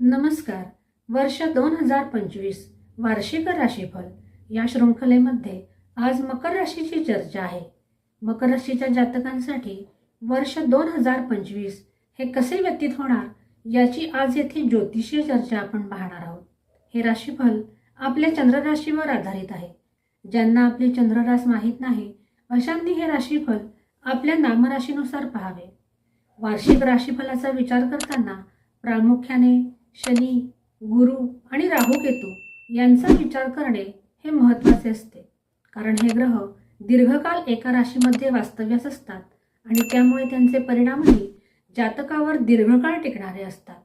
नमस्कार. वर्ष दोन हजार पंचवीस वार्षिक राशीफल या शृंखलेमध्ये आज मकर राशीची चर्चा आहे. मकर राशीच्या जातकांसाठी वर्ष दोन हजार पंचवीस हे कसे व्यतीत होणार याची आज येथे ज्योतिषीय चर्चा आपण पाहणार आहोत. हे राशीफल आपल्या चंद्रराशीवर आधारित आहे. ज्यांना आपली चंद्ररास माहीत नाही अशांनी हे राशीफल आपल्या नामराशीनुसार पाहावे. वार्षिक राशीफलाचा विचार करताना प्रामुख्याने शनी गुरु आणि राहू केतू यांचा विचार करणे हे महत्त्वाचे असते. कारण हे ग्रह दीर्घकाल एका राशीमध्ये वास्तव्यास असतात आणि त्यामुळे त्यांचे परिणामही जातकावर दीर्घकाळ टिकणारे असतात.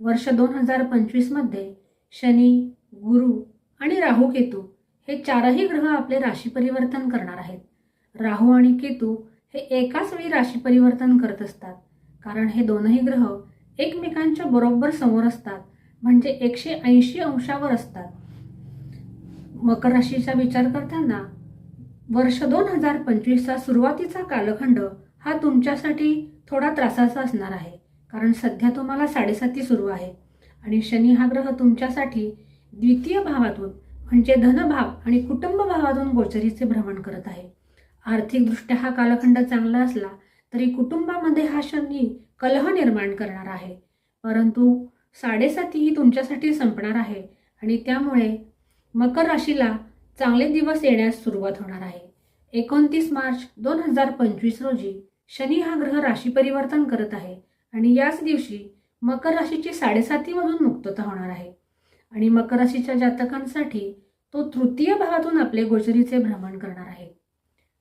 वर्ष दोन हजार पंचवीसमध्ये शनी गुरु आणि राहू केतू हे चारही ग्रह आपले राशी परिवर्तन करणार आहेत. राहू आणि केतू हे एकाच वेळी राशी परिवर्तन करत असतात. कारण हे दोनही ग्रह एकमेकांच्या बरोबर समोर असतात. म्हणजे एकशे ऐंशी अंशावर असतात. मकर राशीचा विचार करताना वर्ष दोन हजार पंचवीसचा सुरुवातीचा कालखंड हा तुमच्यासाठी थोडा त्रासाचा असणार आहे. कारण सध्या तुम्हाला साडेसाती सुरू आहे. आणि शनी हा ग्रह तुमच्यासाठी द्वितीय भावातून म्हणजे धनभाव आणि कुटुंब भावातून गोचरीचे भ्रमण करत आहे. आर्थिकदृष्ट्या हा कालखंड चांगला असला तरी कुटुंबामध्ये हा शनी कलह निर्माण करणार आहे. परंतु साडेसाती ही तुमच्यासाठी संपणार आहे आणि त्यामुळे मकर राशीला चांगले दिवस येण्यास सुरुवात होणार आहे. एकोणतीस मार्च दोन हजार पंचवीस रोजी शनी हा ग्रह राशी परिवर्तन करत आहे आणि याच दिवशी मकर राशीची साडेसातीमधून मुक्तता होणार आहे. आणि मकर राशीच्या जातकांसाठी तो तृतीय भावातून आपले गोचरीचे भ्रमण करणार आहे.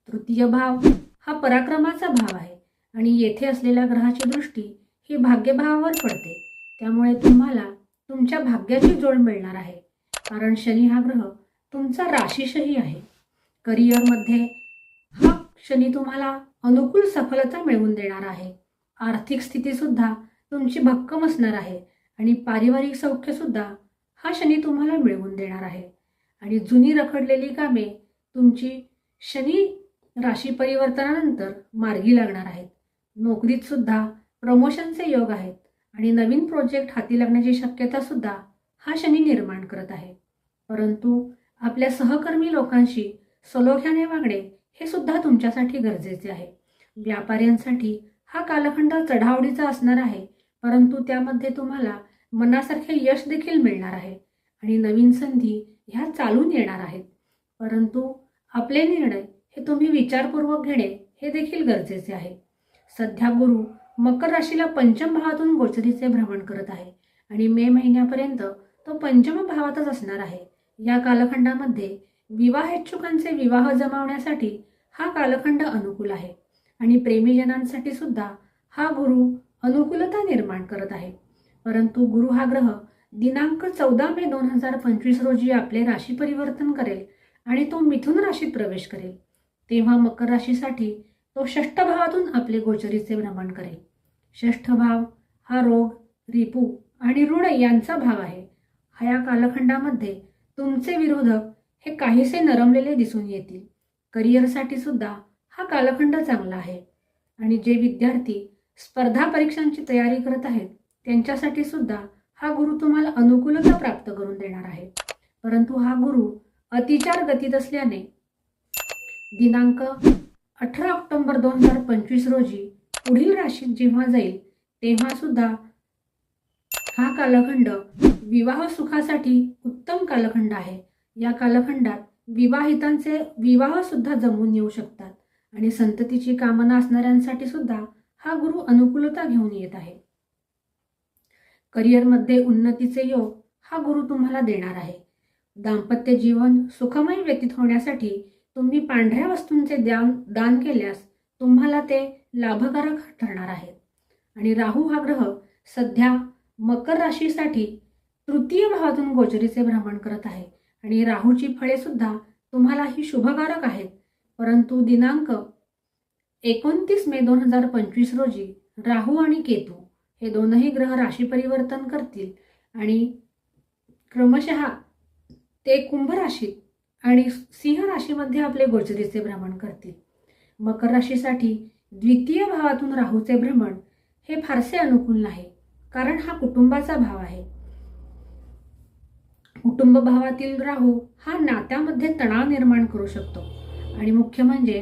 तृतीय भाव हा पराक्रमाचा भाव आहे आणि येथे असलेल्या ग्रहाची दृष्टी ही भाग्यभावावर पडते. त्यामुळे तुम्हाला तुमच्या भाग्याची जोड मिळणार आहे. कारण शनी हा ग्रह तुमचा राशीशही आहे. करिअरमध्ये हा शनी तुम्हाला अनुकूल सफलता मिळवून देणार आहे. आर्थिक स्थितीसुद्धा तुमची भक्कम असणार आहे आणि पारिवारिक सौख्यसुद्धा हा शनी तुम्हाला मिळवून देणार आहे. आणि जुनी रखडलेली कामे तुमची शनी राशी परिवर्तनानंतर मार्गी लागणार आहेत. नोकरीत सुद्धा प्रमोशनचे योग आहेत आणि नवीन प्रोजेक्ट हाती लागण्याची शक्यता सुद्धा हा शनी निर्माण करत आहे. परंतु आपल्या सहकर्मी लोकांशी सलोख्याने वागणे हे सुद्धा तुमच्यासाठी गरजेचे आहे. व्यापाऱ्यांसाठी हा कालखंड चढावडीचा असणार आहे परंतु त्यामध्ये तुम्हाला मनासारखे यश देखील मिळणार आहे आणि नवीन संधी ह्या चालून येणार आहेत. परंतु आपले निर्णय हे तुम्ही विचारपूर्वक घेणे हे देखील गरजेचे आहे. सध्या गुरु मकर राशीला पंचम भावातून गोचरीचे भ्रमण करत आहे आणि मे महिन्यापर्यंत तो पंचम भावातच असणार आहे. या कालखंडामध्ये विवाह इच्छुकांचे विवाह जमावण्यासाठी हा कालखंड अनुकूल आहे आणि प्रेमीजनांसाठी सुद्धा हा गुरु अनुकूलता निर्माण करत आहे. परंतु गुरु हा ग्रह दिनांक चौदा मे दोन हजार पंचवीस रोजी आपले राशी परिवर्तन करेल आणि तो मिथुन राशीत प्रवेश करेल. तेव्हा मकर राशीसाठी तो षष्ठ भावातून आपले गोचरीचे भ्रमण करेल. षष्ठ भाव हा रोग रिपू आणि ऋण यांचा भाव आहे. हा या कालखंडामध्ये तुमचे विरोधक हे काहीसे नरमलेले दिसून येतील. करिअरसाठी सुद्धा हा कालखंड चांगला आहे. आणि जे विद्यार्थी स्पर्धा परीक्षांची तयारी करत आहेत त्यांच्यासाठी सुद्धा हा गुरु तुम्हाला अनुकूलता प्राप्त करून देणार आहे. परंतु हा गुरु अतिचार गतीत असल्याने दिनांक अठरा ऑक्टोबर दोन हजार पंचवीस रोजी पुढील राशीत जेव्हा जाईल तेव्हा सुद्धा हा कालखंड विवाह सुखासाठी उत्तम कालखंड आहे. या कालखंडात विवाहितांचे विवाह सुद्धा जमून येऊ शकतात आणि संततीची कामना असणाऱ्यांसाठी सुद्धा हा गुरु अनुकूलता घेऊन येत आहे. करिअरमध्ये उन्नतीचे योग हा गुरु तुम्हाला देणार आहे. दाम्पत्य जीवन सुखमय व्यतीत होण्यासाठी तुम्ही पांढऱ्या वस्तूंचे दान दान केल्यास तुम्हाला ते लाभकारक ठरणार आहे आणि राहू हा ग्रह सध्या मकर राशीसाठी तृतीय भावातून गोचरीचे भ्रमण करत आहे. आणि राहूची फळे सुद्धा तुम्हाला ही शुभकारक आहेत. परंतु दिनांक एकोणतीस मे दोन हजार पंचवीस रोजी राहू आणि केतू हे दोनही ग्रह राशी परिवर्तन करतील. आणि क्रमशः ते कुंभ राशीत आणि सिंह राशीमध्ये आपले गोचरीचे भ्रमण करतील. मकर राशीसाठी द्वितीय भावातून राहूचे भ्रमण हे फारसे अनुकूल नाही कारण हा कुटुंबाचा भाव आहे. कुटुंब भावातील राहू हा नात्यामध्ये तणाव निर्माण करू शकतो आणि मुख्य म्हणजे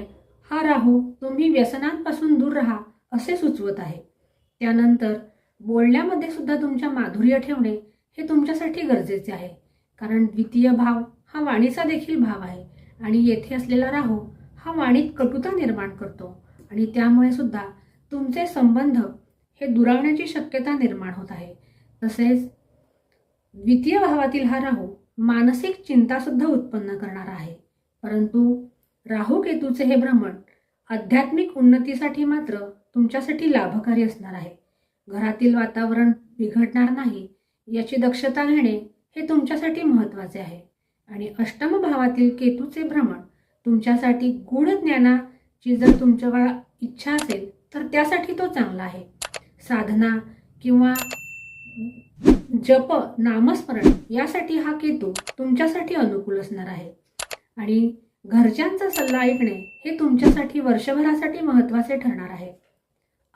हा राहू तुम्ही व्यसनांपासून दूर राहा असे सुचवत आहे. त्यानंतर बोलण्यामध्ये सुद्धा तुमच्या माधुर्य ठेवणे हे तुमच्यासाठी गरजेचे आहे कारण द्वितीय भाव हा वाणीचा देखील भाव आहे. आणि येथे असलेला राहू हा वाणीत कटुता निर्माण करतो. आणि त्यामुळे सुद्धा तुमचे संबंध हे दुरावण्याची शक्यता निर्माण होत आहे. तसेच द्वितीय भावातील हा राहू मानसिक चिंतासुद्धा उत्पन्न करणार आहे. परंतु राहू केतूचे हे भ्रमण आध्यात्मिक उन्नतीसाठी मात्र तुमच्यासाठी लाभकारी असणार आहे. घरातील वातावरण बिघडणार नाही याची दक्षता घेणे हे तुमच्यासाठी महत्त्वाचे आहे. आणि अष्टम भावातील केतूचे भ्रमण तुमच्यासाठी गूढ ज्ञानाची जर तुमच्यावर इच्छा असेल तर त्यासाठी तो चांगला आहे. साधना किंवा जप नामस्मरण यासाठी हा केतू तुमच्यासाठी अनुकूल असणार आहे. आणि घरच्यांचा सल्ला ऐकणे हे तुमच्यासाठी वर्षभरासाठी महत्त्वाचे ठरणार आहे.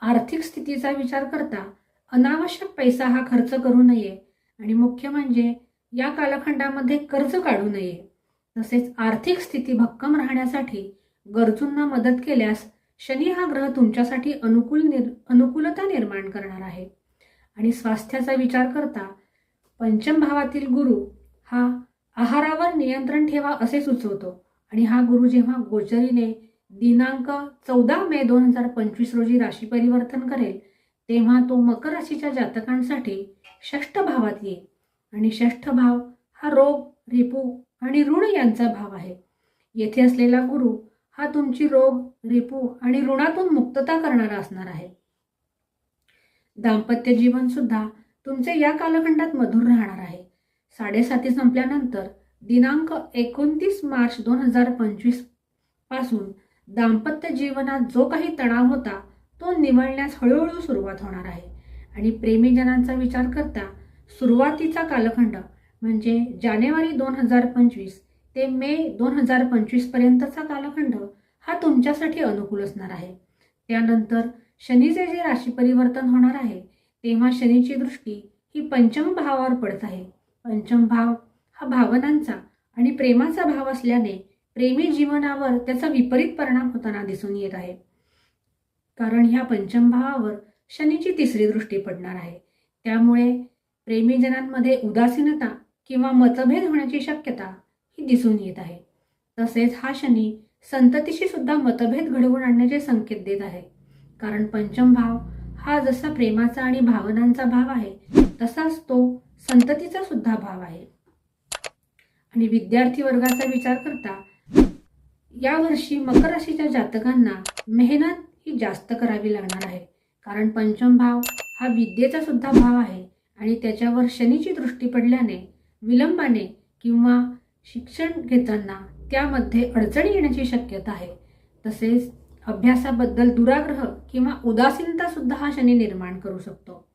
आर्थिक स्थितीचा विचार करता अनावश्यक पैसा हा खर्च करू नये. आणि मुख्य म्हणजे या कालखंडामध्ये कर्ज काढू नये. तसेच आर्थिक स्थिती भक्कम राहण्यासाठी गरजूंना मदत केल्यास शनी हा ग्रह तुमच्यासाठी अनुकूल निर अनुकूलता निर्माण करणार आहे. आणि स्वास्थ्याचा विचार करता पंचम भावातील गुरु हा आहारावर नियंत्रण ठेवा असे सुचवतो. आणि हा गुरु जेव्हा गोचरीने दिनांक चौदा मे दोन हजार पंचवीस रोजी राशी परिवर्तन करेल तेव्हा तो मकर राशीच्या जातकांसाठी षष्ठ भावात येईल. आणि षष्ठ भाव हा रोग रिपू आणि ऋण यांचा भाव आहे. येथे असलेला गुरु हा तुमची रोग रिपू आणि ऋणातून मुक्तता करणारा असणार आहे. दाम्पत्य जीवन सुद्धा तुमचे या कालखंडात मधुर राहणार आहे. साडेसाती संपल्यानंतर दिनांक एकोणतीस मार्च दोन हजार पंचवीसपासून दाम्पत्य जीवनात जो काही तणाव होता तो निवळण्यास हळूहळू सुरुवात होणार आहे. आणि प्रेमीजनांचा विचार करता सुरुवातीचा कालखंड म्हणजे जानेवारी दोन हजार पंचवीस ते मे दोन हजार पंचवीसपर्यंतचा कालखंड हा तुमच्यासाठी अनुकूल असणार आहे. त्यानंतर शनीचे जे राशी परिवर्तन होणार आहे तेव्हा शनीची दृष्टी ही पंचम भावावर पडत आहे. पंचम भाव हा भावनांचा आणि प्रेमाचा भाव असल्याने प्रेमी जीवनावर त्याचा विपरीत परिणाम होताना दिसून येत आहे. कारण ह्या पंचम भावावर शनीची तिसरी दृष्टी पडणार आहे. त्यामुळे प्रेमीजनांमध्ये उदासीनता किंवा मतभेद होण्याची शक्यता ही दिसून येत आहे. तसेच हा शनी संततीशी सुद्धा मतभेद घडवून आणण्याचे संकेत देत आहे. कारण पंचम भाव हा जसा प्रेमाचा आणि भावनांचा भाव आहे तसाच तो संततीचा सुद्धा भाव आहे. आणि विद्यार्थी वर्गाचा विचार करता यावर्षी मकर राशीच्या जातकांना मेहनत ही जास्त करावी लागणार आहे. कारण पंचम भाव हा विद्येचा सुद्धा भाव आहे. आणि त्याच्यावर शनीची दृष्टी पडल्याने विलंबाने किंवा शिक्षण घेताना त्यामध्ये अडचणी येण्याची शक्यता आहे. तसेच अभ्यासाबद्दल दुराग्रह किंवा उदासीनता सुद्धा हा शनी निर्माण करू शकतो.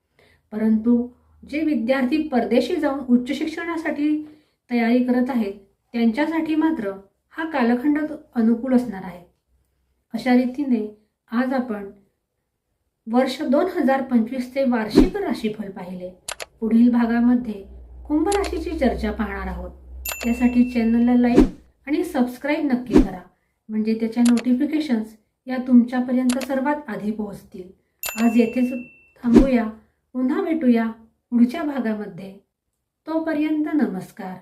परंतु जे विद्यार्थी परदेशी जाऊन उच्च शिक्षणासाठी तयारी करत आहेत त्यांच्यासाठी मात्र हा कालखंड अनुकूल असणार आहे. अशा रीतीने आज आपण वर्ष दोन हजार पंचवीसचे वार्षिक राशीफल पाहिले. पुढील भागामध्ये कुंभ राशीची चर्चा पाहणार आहोत. त्यासाठी चॅनलला लाईक आणि सबस्क्राईब नक्की करा. म्हणजे त्याच्या नोटिफिकेशन्स या तुमच्यापर्यंत सर्वात आधी पोहोचतील. आज येथेच थांबूया. पुन्हा भेटूया पुढच्या भागामध्ये. तोपर्यंत नमस्कार.